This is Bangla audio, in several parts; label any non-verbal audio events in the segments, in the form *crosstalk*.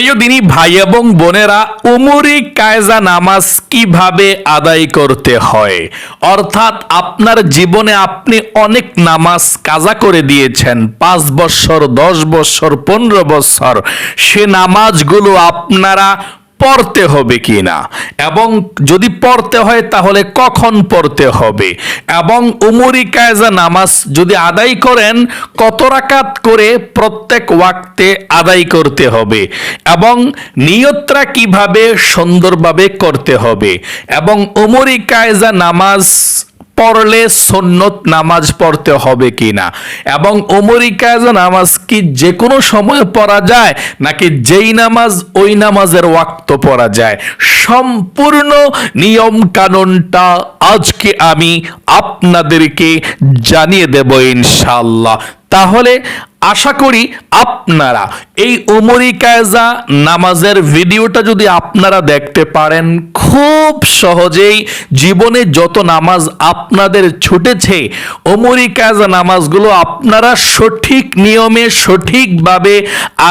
প্রিয় ভাই এবং বোনেরা, উমরি, কায়জা নামাজ কীভাবে আদায় করতে হয়? অর্থাৎ আপনার জীবনে আপনি অনেক নামাজ কাজা করে দিয়েছেন, পাঁচ বছর, দশ বছর, পনেরো বছর। সে নামাজগুলো আপনারা পড়তে হবে কি না এবং যদি পড়তে হয়, তাহলে কখন পড়তে হবে? এবং উমরি কায়জা নামাজ যদি আদায় করেন, কত রাকাত করে প্রত্যেক ওয়াক্তে আদায় করতে হবে? এবং নিয়তরা কীভাবে সুন্দরভাবে করতে হবে? এবং উমরি কায়জা নামাজ পড়লে সন্নত নামাজ পড়তে হবে কি না এবং ওমরি কাজা নামাজ কি যে কোনো সময় পড়া যায়, নাকি যেই নামাজ ওই নামাজের ওয়াক্ত পড়া যায়? সম্পূর্ণ নিয়ম কানুনটা আজকে আমি আপনাদেরকে জানিয়ে দেব ইনশাল্লাহ তাহলে আশা করি আপনারা এই উমরি কায়জা নামাজের ভিডিওটা যদি আপনারা দেখতে পারেন, খুব সহজেই জীবনে যত নামাজ আপনাদের ছুটেছে, উমরি কায়জা নামাজগুলো আপনারা সঠিক নিয়মে সঠিকভাবে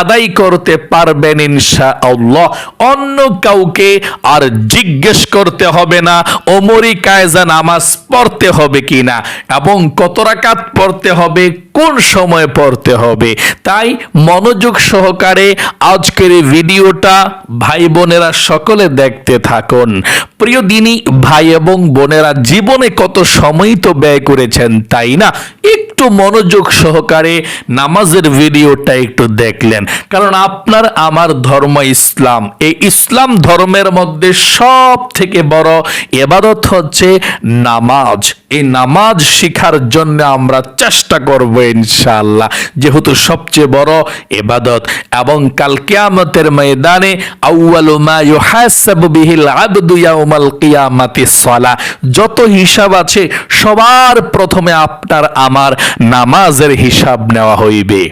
আদায় করতে পারবেন ইনশা আল্লাহ অন্য কাউকে আর জিজ্ঞেস করতে হবে না ওমরি কায়জা নামাজ পড়তে হবে কিনা এবং কত রাকাত পড়তে হবে, কোন সময় পড়তে হবে। তাই মনোযোগ সহকারে আজকের এই ভিডিওটা ভাই বোনেরা সকলে দেখতে থাকুন। প্রিয় দিনী, ভাই এবং বোনেরা জীবনে কত সময় তো ব্যয় করেছেন, তাই না? একটু মনোযোগ সহকারে নামাজের ভিডিওটা একটু দেখলেন। কারণ আপনার আমার ধর্ম ইসলাম। এই ইসলাম ধর্মের মধ্যে সব থেকে বড় এবাদত হচ্ছে নামাজ। এই নামাজ শিখার জন্য আমরা চেষ্টা করব ইনশাআল্লাহ, যেহেতু সবচেয়ে বড় এবাদত। এবং কাল কিয়ামতের ময়দানে যত হিসাব আছে সবার প্রথমে আপনার, আমার নামাজের হিসাব নেওয়া হইবে।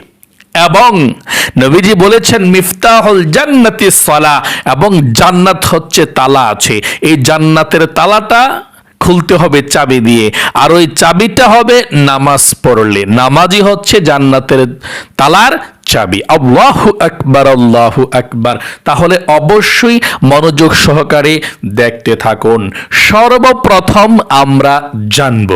এবং নবীজি বলেছেন, মিফতাহুল জান্নাতি সলা এবং জান্নাত হচ্ছে তালা আছে। এই জান্নাতের তালাটা খুলতে হবে চাবি দিয়ে। আর ওই চাবিটা হবে নামাজ পড়লে। নামাজই হচ্ছে জান্নাতের তালার চাবি। আল্লাহু আকবার আল্লাহু আকবার। তাহলে অবশ্যই মনোযোগ সহকারে দেখতে থাকুন। সর্বপ্রথম আমরা জানব,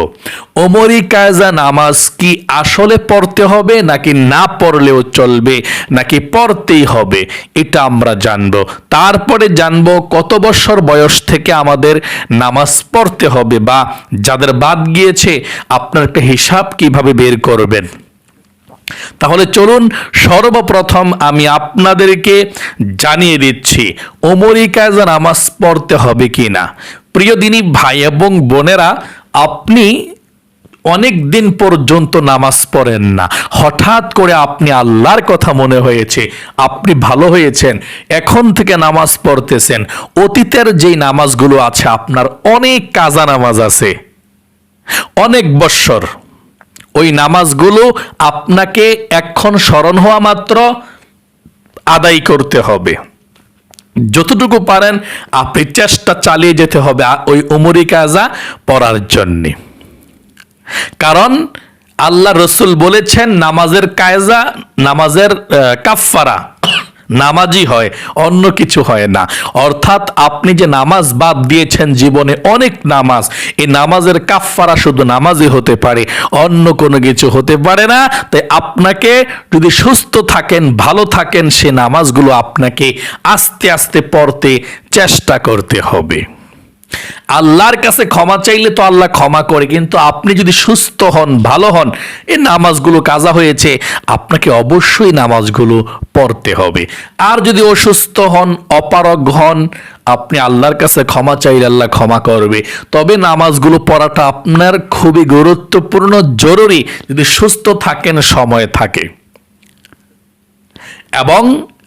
ওমরি কায়জা নামাজ কি আসলে পড়তে হবে নাকি না পড়লেও চলবে, নাকি পড়তেই হবে, এটা আমরা জানব। তারপরে জানব কত বছর বয়স থেকে আমাদের নামাজ পড়তে হবে বা যাদের বাদ গিয়েছে, আপনার একটা হিসাব কীভাবে বের করবেন? তাহলে চলুন সর্বপ্রথম আমি আপনাদেরকে জানিয়ে দিচ্ছি ওমরি কাজা নামাজ পড়তে হবে কি না প্রিয় দিনী, ভাই এবং বোনেরা, আপনি অনেক দিন পর্যন্ত নামাজ পড়েন না। হঠাৎ করে আপনি আল্লাহর কথা মনে হয়েছে, আপনি ভালো হয়েছেন, এখন থেকে নামাজ পড়তেছেন। অতীতের যেই নামাজগুলো আছে, আপনার অনেক কাজা নামাজ আছে। অনেক বৎসর। ওই নামাজগুলো আপনাকে এখন স্মরণ হওয়া মাত্র আদায় করতে হবে। যতটুকু পারেন আপনি চেষ্টা চালিয়ে যেতে হবে ওই উমরি কাজা পড়ার জন্যে। কারণ আল্লাহ রসুল বলেছেন, নামাজের কায়জা, নামাজের কাফফারা নামাজই হয়, অন্য কিছু হয় না। অর্থাৎ আপনি যে নামাজ বাদ দিয়েছেন জীবনে অনেক নামাজ, এই নামাজের কাফফারা শুধু নামাজই হতে পারে, অন্য কোনো কিছু হতে পারে না। তাই আপনাকে যদি সুস্থ থাকেন, ভালো থাকেন, সে নামাজগুলো আপনাকে আস্তে আস্তে পড়তে চেষ্টা করতে হবে। আল্লাহর কাছে ক্ষমা চাইলে তো আল্লাহ ক্ষমা করে, কিন্তু আপনি যদি সুস্থ হন, ভালো হন, এই নামাজগুলো কাজা হয়েছে, আপনাকে অবশ্যই নামাজগুলো পড়তে হবে। আর যদি অসুস্থ হন, অপারগ হন, আপনি আল্লাহর কাছে ক্ষমা চাইলে আল্লাহ ক্ষমা করবে। তবে নামাজগুলো পড়াটা আপনার খুবই গুরুত্বপূর্ণ, জরুরি। যদি সুস্থ থাকেন, সময় থাকে। এবং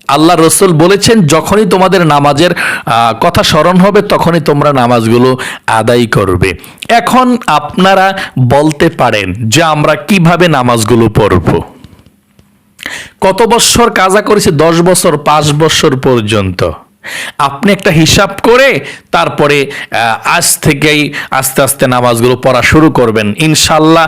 আল্লাহ রসুল বলেছেন, যখনই তোমাদের নামাজের কথা স্মরণ হবে, তখনই তোমরা নামাজগুলো আদায় করবে। এখন আপনারা বলতে পারেন যে আমরা কীভাবে নামাজগুলো পড়ব। কত বছর কাজা করেছে? দশ বছর, পাঁচ বছর পর্যন্ত। আপনি একটা হিসাব করে তারপরে আজ থেকেই আস্তে আস্তে নামাজগুলো পড়া শুরু করবেন। ইনশাল্লাহ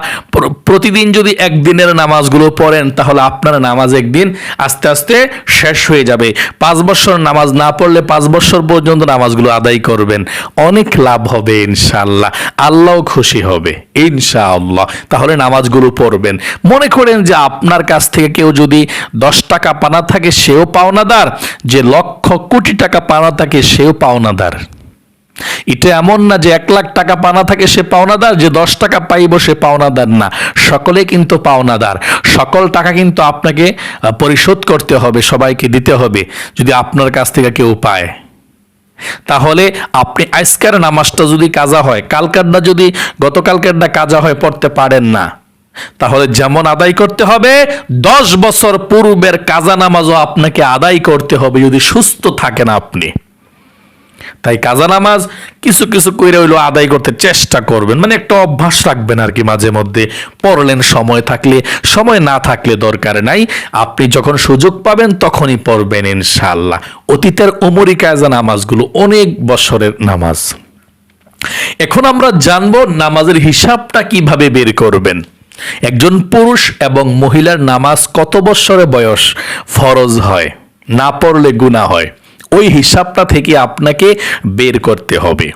প্রতিদিন যদি একদিনের নামাজগুলো পড়েন, তাহলে আপনার নামাজ একদিন আস্তে আস্তে শেষ হয়ে যাবে। পাঁচ বছর নামাজ না পড়লে পাঁচ বছর পর্যন্ত নামাজগুলো আদায় করবেন। অনেক লাভ হবে ইনশাল্লাহ আল্লাহ খুশি হবে, ইনশাআল্লাহ। তাহলে নামাজগুলো পড়বেন। মনে করেন যে আপনার কাছ থেকে কেউ যদি দশ টাকা পানা থাকে, সেও পাওনাদার। যে লক্ষ কোটি টাকা পানা থাকে সেও পাওনাদার। এটা এমন না যে এক লাখ টাকা পানা থাকে সে পাওনাদার, যে দশ টাকা পাইব সে পাওনাদার না। সকলে কিন্তু পাওনাদার। সকল টাকা কিন্তু আপনাকে পরিশোধ করতে হবে, সবাইকে দিতে হবে, যদি আপনার কাছ থেকে কেউ পায়। তাহলে আপনি আজকের নামাজটা যদি কাজা হয়, কালকার না যদি গতকালকার না কাজা হয়, পড়তে পারেন না। তাহলে যেমন আদায় করতে হবে, দশ বছর পূর্বের কাজা নামাজও আপনাকে আদায় করতে হবে যদি সুস্থ থাকেন আপনি। তাই কাজা নামাজ কিছু কিছু করে হইল আদায় করতে চেষ্টা করবেন। মানে একটা অভ্যাস রাখবেন আর কি মাঝে মধ্যে। পড়লেন সময় থাকলে, সময় না থাকলে দরকার নাই। আপনি যখন সুযোগ পাবেন তখনই পড়বেন ইনশাল্লাহ অতীতের ওমরি কাজা নামাজগুলো অনেক বছরের নামাজ। এখন আমরা জানব নামাজের হিসাবটা কীভাবে বের করবেন। একজন পুরুষ এবং মহিলার নামাজ কত বছরে বয়স? ফরজ হয়, না পড়লে গুণা হয়। ওই হিসাবটা থেকে আপনাকে বের করতে হবে।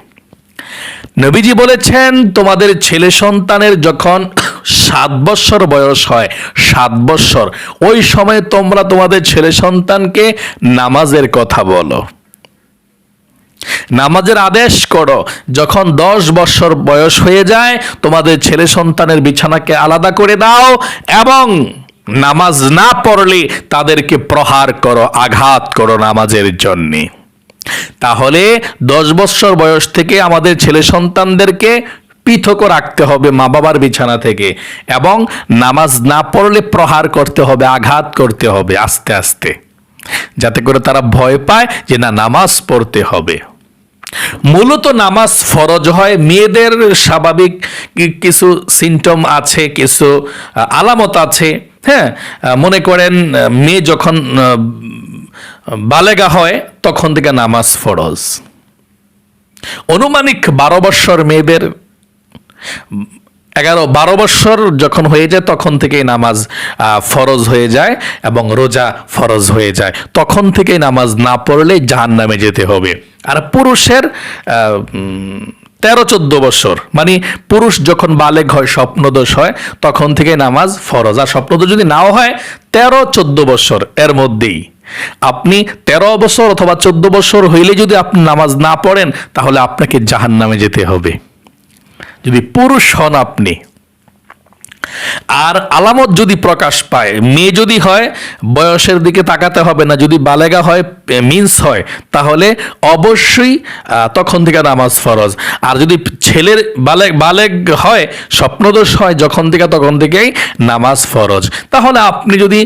নবীজি বলেছেন, তোমাদের ছেলে সন্তানের যখন সাত বৎসর বয়স হয়, সাত বৎসর, ওই সময় তোমরা তোমাদের ছেলে সন্তানকে নামাজের কথা বলো। নামাজের আদেশ করো। যখন দশ বছর বয়স হয়ে যায়, তোমাদের ছেলে সন্তানের বিছানাকে আলাদা করে দাও এবং নামাজ না পড়লে তাদেরকে প্রহার করো, আঘাত করো নামাজের জন্যে। তাহলে দশ বছর বয়স থেকে আমাদের ছেলে সন্তানদেরকে পৃথক রাখতে হবে মা বাবার বিছানা থেকে এবং নামাজ না পড়লে প্রহার করতে হবে, আঘাত করতে হবে আস্তে আস্তে। যাতে করে তারা ভয় পায় যে, না, নামাজ পড়তে হবে। মূলত নামাজ ফরজ হয়। মেয়েদের স্বাভাবিক কিছু সিমটম আছে, কিছু আলামত আছে। হ্যাঁ মনে করেন মেয়ে যখন বালেগা হয়, তখন থেকে নামাজ ফরজ। অনুমানিক বারো বৎসর মেয়েদের এগারো, বারো বৎসর যখন হয়ে যায়, তখন থেকেই নামাজ ফরজ হয়ে যায় এবং রোজা ফরজ হয়ে যায়। তখন থেকেই নামাজ না পড়লে জাহান নামে যেতে হবে। আর পুরুষের তেরো, চোদ্দ বছর মানে পুরুষ যখন বালেগ হয়, স্বপ্নদোষ হয়, তখন থেকে নামাজ ফরজ। আর স্বপ্নদোষ যদি নাও হয়, তেরো, চোদ্দ বছর এর মধ্যেই। আপনি তেরো বছর অথবা চোদ্দ বছর হইলে যদি আপনি নামাজ না পড়েন, তাহলে আপনাকে জাহান নামে যেতে হবে। যদি পুরুষ হন আপনি, আর আলামত যদি প্রকাশ পায়, মেয়ে যদি হয়, বয়সের দিকে তাকাতে হবে না, যদি বালেগা হয় মিন্স হয়, তাহলে অবশ্যই তখন থেকে নামাজ ফরজ। আর যদি ছেলের বালেগ বালেগ হয়, স্বপ্নদোষ হয়, যখন থেকে তখন থেকেই নামাজ ফরজ। তাহলে আপনি যদি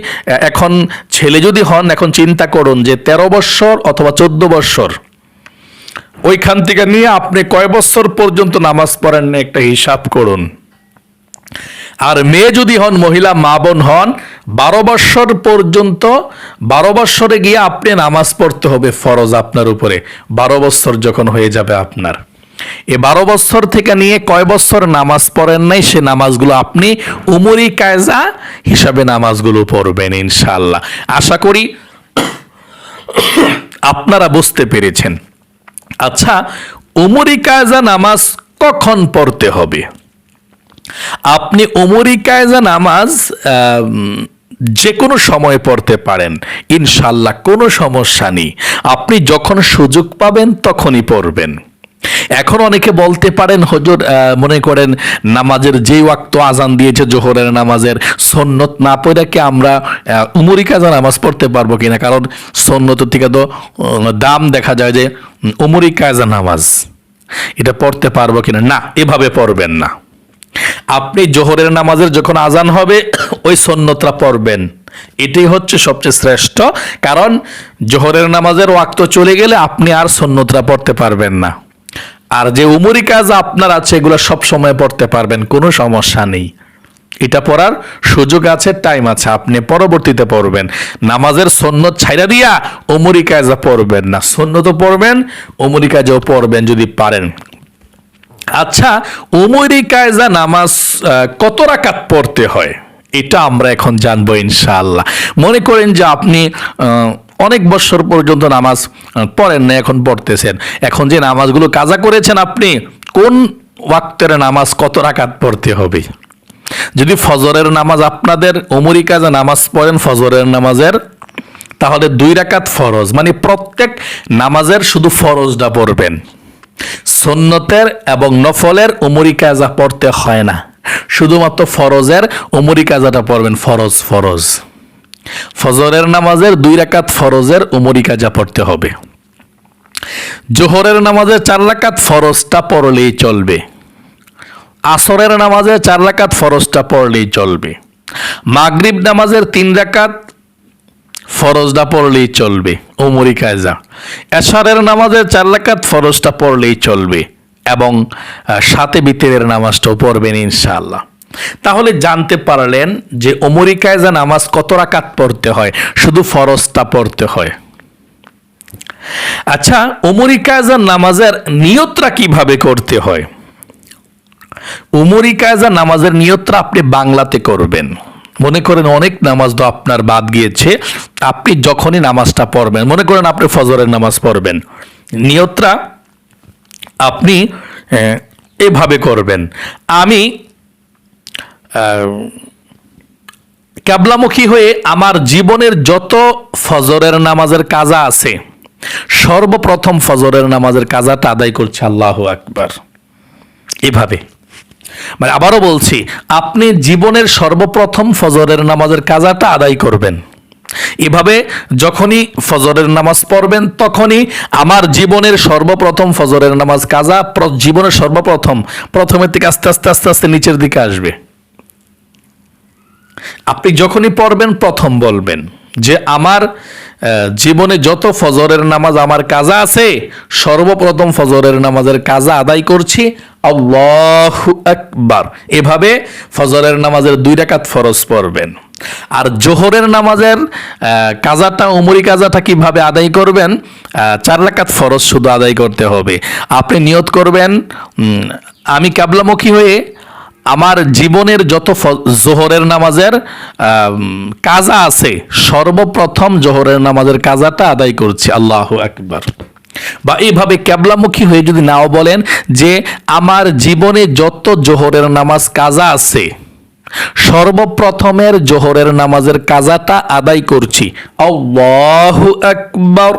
এখন ছেলে যদি হন, এখন চিন্তা করুন যে তেরো বৎসর অথবা চোদ্দ বৎসর ওইখান থেকে নিয়ে আপনি কয় বছর পর্যন্ত নামাজ পড়েন একটা হিসাব করুন। আর মেয়ে যদি হন, মহিলা মা বোন হন, বারো বৎসর পর্যন্ত, বারো বৎসরে গিয়ে আপনি নামাজ পড়তে হবে ফরজ আপনার উপরে। বারো বৎসর যখন হয়ে যাবে আপনার। এ বারো বৎসর থেকে নিয়ে কয় বৎসর নামাজ পড়েন নাই, সে নামাজগুলো আপনি উমরি কায়জা হিসাবে নামাজগুলো পড়বেন ইনশাল্লাহ আশা করি আপনারা বুঝতে পেরেছেন। আচ্ছা ওমরি কায়জা নামাজ কখন পড়তে হবে? আপনি ওমরি কায়জা নামাজ যে কোনো সময় পড়তে পারেন। ইনশাল্লাহ কোনো সমস্যা নেই। আপনি যখন সুযোগ পাবেন তখনই পড়বেন। এখন অনেকে বলতে পারেন হজুর মনে করেন নামাজের যেই ওয়াক্ত আজান দিয়েছে জোহরের নামাজের সন্নত না পড়ে কি আমরা উমরি কাজা নামাজ পড়তে পারব কিনা? কারণ সন্নত থেকে তো দাম দেখা যায় যে উম, উমরি কাজা নামাজ এটা পড়তে পারব কিনা? না এভাবে পড়বেন না। আপনি জোহরের নামাজের যখন আজান হবে *coughs* ওই সন্ন্যতরা পড়বেন। এটাই হচ্ছে সবচেয়ে শ্রেষ্ঠ। কারণ জোহরের নামাজের ওয়াক্ত চলে গেলে আপনি আর সন্ন্যতরা পড়তে পারবেন না। আর যে উমরি কাজ আপনার আছে, এগুলো সব সময় পড়তে পারবেন, কোনো সমস্যা নেই। এটা পড়ার সুযোগ আছে টাইম আছে, আপনি পরবর্তীতে পড়বেন। নামাজের সন্ন্যত ছাইরা দিয়া ওমরি কায়জা পড়বেন না। সন্ন্যত পড়বেন ওমরি কায়জাও পড়বেন যদি পারেন। আচ্ছা ওমরি কায়জা নামাজ কত রাকাত পড়তে হয়? এটা আমরা এখন জানব ইনশাআল্লাহ। মনে করেন যে আপনি অনেক বছর পর্যন্ত নামাজ পড়েন না, এখন পড়তেছেন। এখন যে নামাজগুলো কাজা করেছেন আপনি, কোন ওয়াক্তের নামাজ কত রাকাত পড়তে হবে? যদি ফজরের নামাজ আপনাদের ওমরি কাজা নামাজ পড়েন ফজরের নামাজের, তাহলে দুই রাকাত ফরজ। মানে প্রত্যেক নামাজের শুধু ফরজটা পড়বেন। সুন্নতের এবং নফলের উমরি কাজা পড়তে হয় না। শুধুমাত্র ফরজের উমরি কাজাটা পড়বেন, ফরজ ফরজ। ফজরের নামাজের দুই রাকাত ফরজের উমরি কাজা পড়তে হবে। জোহরের নামাজের চার রাকাত ফরজটা পড়লেই চলবে। আসরের নামাজে চার রাকাত ফরজটা পড়লেই চলবে। মাগরিব নামাজের তিন রাকাত ফরজটা পড়লেই চলবে ওমরি কায়জা এশারের নামাজে চার রাকাত ফরজটা পড়লেই চলবে এবং সাথে বিতেরের নামাজটাও পড়বেন ইনশাআল্লাহ। তাহলে জানতে পারলেন যে ওমরি কায়জা নামাজ কত রাকাত পড়তে হয়, শুধু ফরজটা পড়তে হয়। আচ্ছা ওমরি কায়জা নামাজের নিয়তটা কীভাবে করতে হয়? উমরি কায়জা নামাজের নিয়তটা আপনি বাংলাতে করবেন। মনে করেন অনেক নামাজ তো আপনার বাদ গিয়েছে, আপনি যখনই নামাজটা পড়বেন, মনে করেন আপনি ফজরের নামাজ পড়বেন, নিয়তটা আপনি এভাবে করবেন। আমি ক্যাবলামুখী হয়ে আমার জীবনের যত ফজরের নামাজের কাজা আছে, সর্বপ্রথম ফজরের নামাজের কাজাটা আদায় করছে আল্লাহ আকবার। এভাবে। মানে আবারও বলছি, আপনি জীবনের সর্বপ্রথম ফজরের নামাজের কাজাটা আদায় করবেন। এভাবে যখনই ফজরের নামাজ পড়বেন, তখনই আমার জীবনের সর্বপ্রথম ফজরের নামাজ কাজা জীবনের সর্বপ্রথম, প্রথমের থেকে আস্তে আস্তে আস্তে আস্তে নিচের দিকে আসবে। আপনি যখনই পড়বেন, প্রথম বলবেন যে আমার জীবনে যত ফজরের নামাজ আমার কাজা আছে, সর্বপ্রথম ফজরের নামাজের কাজা আদায় করছি, আল্লাহু আকবার। এভাবে ফজরের নামাজের দুই রাকাত ফরজ পড়বেন। আর জোহরের নামাজের কাজাটা, উমরি কাজাটা কীভাবে আদায় করবেন চার রাকাত ফরজ শুধু আদায় করতে হবে। আপনি নিয়ত করবেন আমি কাবলামুখী হয়ে আমার জীবনের যত জোহরের নামাজের কাজা আছে সর্বপ্রথম জোহরের নামাজের কাজাটা আদায় করছি আল্লাহ একবার বা এইভাবে ক্যাবলামুখী হয়ে যদি নাও বলেন যে আমার জীবনে যত জোহরের নামাজ কাজা আছে সর্বপ্রথমের জোহরের নামাজের কাজাটা আদায় করছি আল্লাহ একবার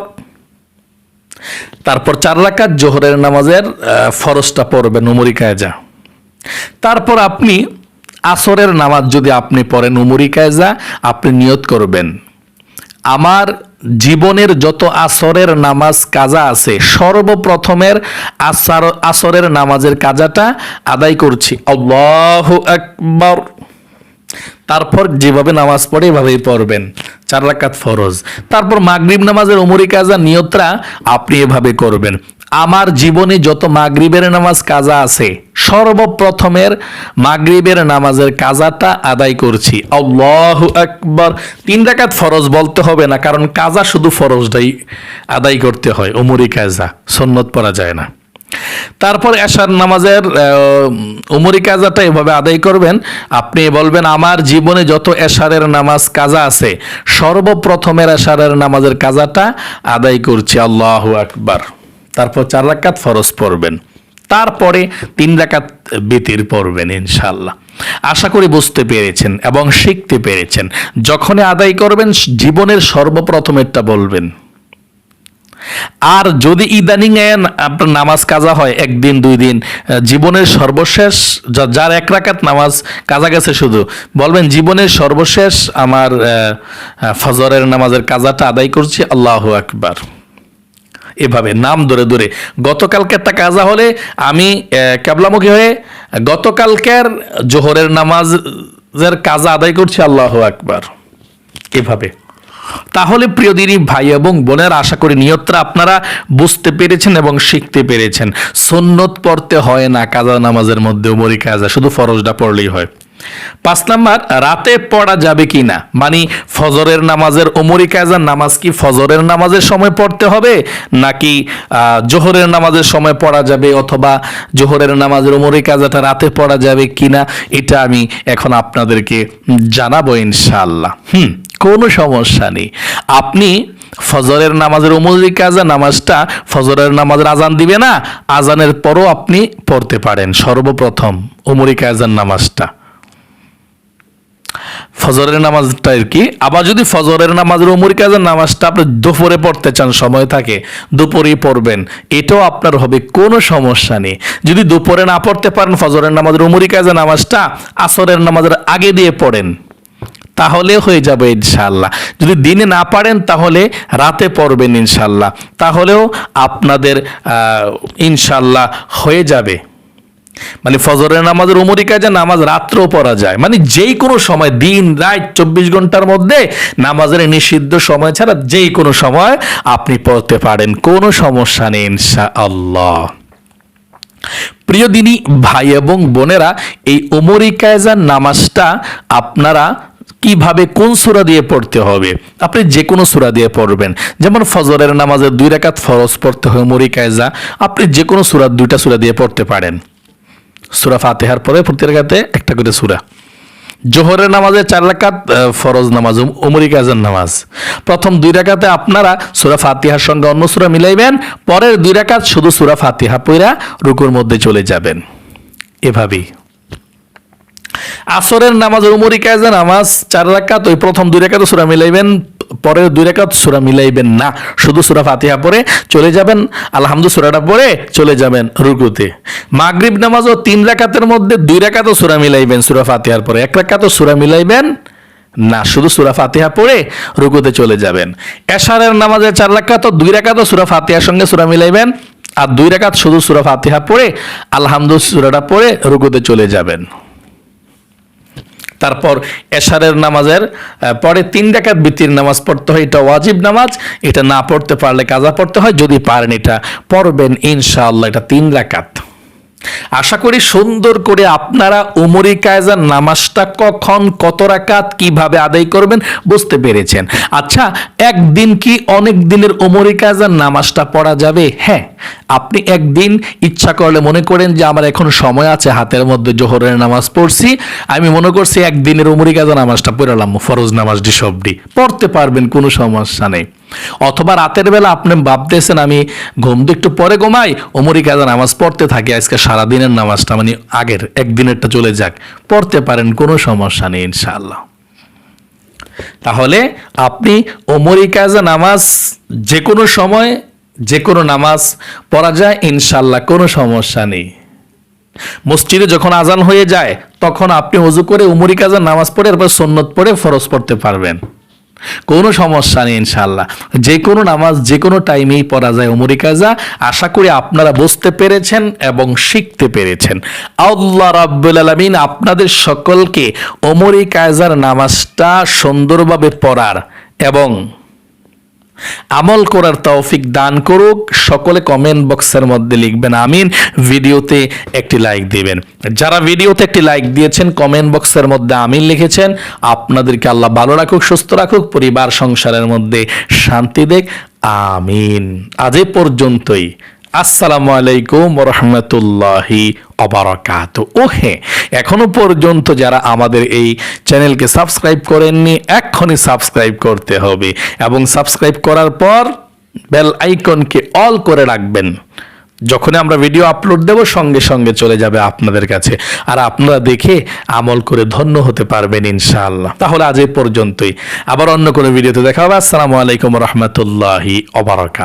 তারপর চার রাকাত জোহরের নামাজের আহ, ফরজটা পড়বেন উমরি কায়জা। তারপর আপনি আসরের নামাজ যদি আপনি পড়েন, উমরি কায়জা, আপনি নিয়ত করবেন। আমার জীবনের যত আসরের নামাজ কাজা আছে, সর্বপ্রথমের আসার, আসরের নামাজের কাজাটা আদায় করছি। আল্লাহ আকবর। তারপর যেভাবে নামাজ পড়ে, এভাবেই পড়বেন। চার রাকাত ফরজ। তারপর মাগরিব নামাজের উমরি কাজা নিয়তরা আপনি এভাবে করবেন। আমার জীবনে যত মাগরিবের নামাজ কাজা আছে, সর্বপ্রথমের মাগরিবের নামাজের কাজাটা আদায় করছি। আল্লাহ আকবর। তিন রাকাত ফরজ বলতে হবে না, কারণ কাজা শুধু ফরজটাই আদায় করতে হয় উমরি কাজা, সন্নত পড়া যায় না। তারপর এশার নামাজের উমরি কাজাটা এভাবে আদায় করবেন। আপনি বলবেন, আমার জীবনে যত এশারের নামাজ কাজা আছে, সর্বপ্রথমের এশারের নামাজের কাজাটা আদায় করছি। আল্লাহ আকবার। তারপর চার রাকাত ফরজ পড়বেন। তারপরে তিন রাকাত বেতির পড়বেন ইনশাল্লাহ আশা করি বুঝতে পেরেছেন এবং শিখতে পেরেছেন। যখনই আদায় করবেন, জীবনের সর্বপ্রথমেরটা বলবেন। আর যদি ইদানিং আপনার নামাজ কাজা হয়, একদিন, দুই দিন, জীবনের সর্বশেষ যার এক রাকাত নামাজ কাজা গেছে শুধু, বলবেন জীবনের সর্বশেষ আমার ফজরের নামাজের কাজাটা আদায় করছি, আল্লাহ আকবার। এভাবে নাম ধরে ধরে, গতকালকে একটা কাজা হলে আমি ক্যাবলামুখী হয়ে গতকালকের জোহরের নামাজের কাজা আদায় করছি, আল্লাহ আকবার। এভাবে। তাহলে প্রিয় দিনী ভাই এবং বোনের, আশা করি নিয়তটা আপনারা বুঝতে পেরেছেন এবং শিখতে পেরেছেন। সুন্নত পড়তে হয় না কাজা নামাজের মধ্যে উমরি কাজা শুধু ফরজটা পড়লেই হয়। পাঁচ নাম্বার, রাতে পড়া যাবে কি না মানে ফজরের নামাজের ওমরি কাজার নামাজ কি ফজরের নামাজের সময় পড়তে হবে? নাকি জোহরের নামাজের সময় পড়া যাবে অথবা জোহরের নামাজের ওমরি কাজাটা রাতে পড়া যাবে কি না এটা আমি এখন আপনাদেরকে জানাব ইনশাল্লাহ হুম, কোনো সমস্যা নেই। আপনি ফজরের নামাজের ওমরি কাজা নামাজটা ফজরের নামাজের আজান দিবে না? আজানের পরও আপনি পড়তে পারেন সর্বপ্রথম ওমরি কাজার নামাজটা। ফজরের নামাজটা আর কি? আবার যদি ফজরের নামাজের উমর কাজের নামাজটা আপনি দুপুরে পড়তে চান, সময় থাকে, দুপুরেই পড়বেন। এটাও আপনার হবে, কোনো সমস্যা নেই। যদি দুপুরে না পড়তে পারেন ফজরের নামাজের উমরি কাজের নামাজটা, আসরের নামাজের আগে দিয়ে পড়েন। তাহলে হয়ে যাবে ইনশাল্লাহ যদি দিনে না পারেন, তাহলে রাতে পড়বেন ইনশাল্লাহ তাহলেও আপনাদের ইনশাল্লাহ হয়ে যাবে। মানে ফজরের নামাজের উমরি কাজে নামাজ রাত্রেও পড়া যায়। মানে যেই কোনো সময়, দিন, রাত, চব্বিশ ঘণ্টার মধ্যে নামাজের নিষিদ্ধ সময় ছাড়া যেই কোনো সময় আপনি পড়তে পারেন। কোনো সমস্যা নেই ইনশা আল্লাহ প্রিয় দিনী, ভাই এবং বোনেরা, এই উমরি কায়জার নামাজটা আপনারা কীভাবে কোন সূরা দিয়ে পড়তে হবে? আপনি যে কোনো সূরা দিয়ে পড়বেন। যেমন ফজরের নামাজের দুই রাকাত ফরজ পড়তে হয় উমরি কায়জা। আপনি যে কোনো সূরা, দুইটা সূরা দিয়ে পড়তে পারেন। সুরা ফাতেহার পরে প্রতি রাকাতে একটা করে সুরা। জোহরের নামাজে চার রাকাত ফরজ নামাজ উম- উমরি কাজের নামাজ। প্রথম দুই রাকাতে আপনারা সুরা ফাতিহার সঙ্গে অন্য সুরা মিলাইবেন, পরের দুই রাকাত শুধু সুরা ফাতিহা পইরা রুকুর মধ্যে চলে যাবেন। এভাবেই। আসরের নামাজ উমরি কাজে নামাজ চার রাকাত, ওই প্রথম দুই রাকাত সুরা মিলাইবেন পরের দুই রাকাত সুরা মিলাইবেন না। শুধু সুরা ফাতিহা পরে চলে যাবেন, আলহামদু সুরাটা পরে চলে যাবেন রুকুতে। মাগরিব নামাজও তিন রাকাতের মধ্যে দুই রাকাতও সুরা মিলাইবেন সুরা ফাতিহার পরে। এক রাকাতও সুরা মিলাইবেন না, শুধু সুরা ফাতিহা পড়ে রুকুতে চলে যাবেন। এশারের নামাজে চার রাকাত দুই রাকাতও সুরা ফাতিহার সঙ্গে সুরা মিলাইবেন আর দুই রাকাত শুধু সুরা ফাতিহা পড়ে, আলহামদু সুরাটা পড়ে রুকুতে চলে যাবেন। তারপর এশারের নামাজের পরে তিন ডাকাত বৃত্তির নামাজ পড়তে হয়, এটা ওয়াজিব নামাজ, এটা না পড়তে পারলে কাজা পড়তে হয়, যদি পারেন এটা পড়বেন ইনশাআল্লাহ, এটা তিন রাকাত। আশা করি সুন্দর করে আপনারা উমরি কায়জার নামাজটা কখন, কত রাকাত, কীভাবে আদায় করবেন বুঝতে পেরেছেন। আচ্ছা একদিন কি অনেক দিনের উমরি কায়জার নামাজটা পড়া যাবে? হ্যাঁ আপনি একদিন ইচ্ছা করলে মনে করেন যে আমার এখন সময় আছে, হাতের মধ্যে জোহরের নামাজ পড়ছি, আমি মনে করছি একদিনের উমরি কাজা নামাজটা পড়ালাম, ফরজ নামাজটি সবটি। পড়তে পারবেন, কোনো সমস্যা নেই। অথবা রাতের বেলা আপনি ভাবতেছেন, আমি ঘুম একটু পরে ঘুমাই ওমরি কাজা নামাজ পড়তে থাকি, আজকে সারাদিনের নামাজটা মানে আগের একদিনেরটা চলে যাক। পড়তে পারেন, কোনো সমস্যা নেই, ইনশাআল্লাহ। তাহলে আপনি ওমরি কাজা নামাজ যে কোনো সময় যে কোনো নামাজ পড়া যায় ইনশাল্লাহ কোনো সমস্যা নেই। মসজিদে যখন আজান হয়ে যায়, তখন আপনি অজু করে উমরি কাজা নামাজ পড়ে, এরপর সন্নত পড়ে, ফরজ পড়তে পারবেন। কোনো সমস্যা নেই ইনশাল্লাহ যে কোনো নামাজ যে কোনো টাইমেই পড়া যায় উমরি কাজা। আশা করি আপনারা বুঝতে পেরেছেন এবং শিখতে পেরেছেন। আল্লাহ রাব্বুল আলমিন আপনাদের সকলকে ওমরি নামাজটা সুন্দরভাবে পড়ার এবং আমল করার তৌফিক দান করুক। সকলে কমেন্ট বক্সের মধ্যে লিখবেন আমিন। ভিডিওতে একটি লাইক দিবেন। যারা ভিডিওতে একটি লাইক দিয়েছেন কমেন্ট বক্সের মধ্যে আমিন লিখেছেন। আপনাদেরকে আল্লাহ ভালো রাখুক, সুস্থ রাখুক, পরিবার, সংসারের মধ্যে শান্তি দেখ আমিন। আজ পর্যন্তই। আসসালামু আলাইকুম রহমতুল্লাহি অবরাকাত। ও হ্যাঁ এখনও পর্যন্ত যারা আমাদের এই চ্যানেলকে সাবস্ক্রাইব করেননি, এক্ষুনি সাবস্ক্রাইব করতে হবে এবং সাবস্ক্রাইব করার পর বেল আইকনকে অল করে রাখবেন। যখন আমরা ভিডিও আপলোড দেব, সঙ্গে সঙ্গে চলে যাবে আপনাদের কাছে। আর আপনারা দেখে আমল করে ধন্য হতে পারবেন ইনশাআল্লাহ। তাহলে আজ এই পর্যন্তই। আবার অন্য কোনো ভিডিওতে দেখা হবে। আসসালামু আলাইকুম রহমতুল্লাহি অবরাকাত।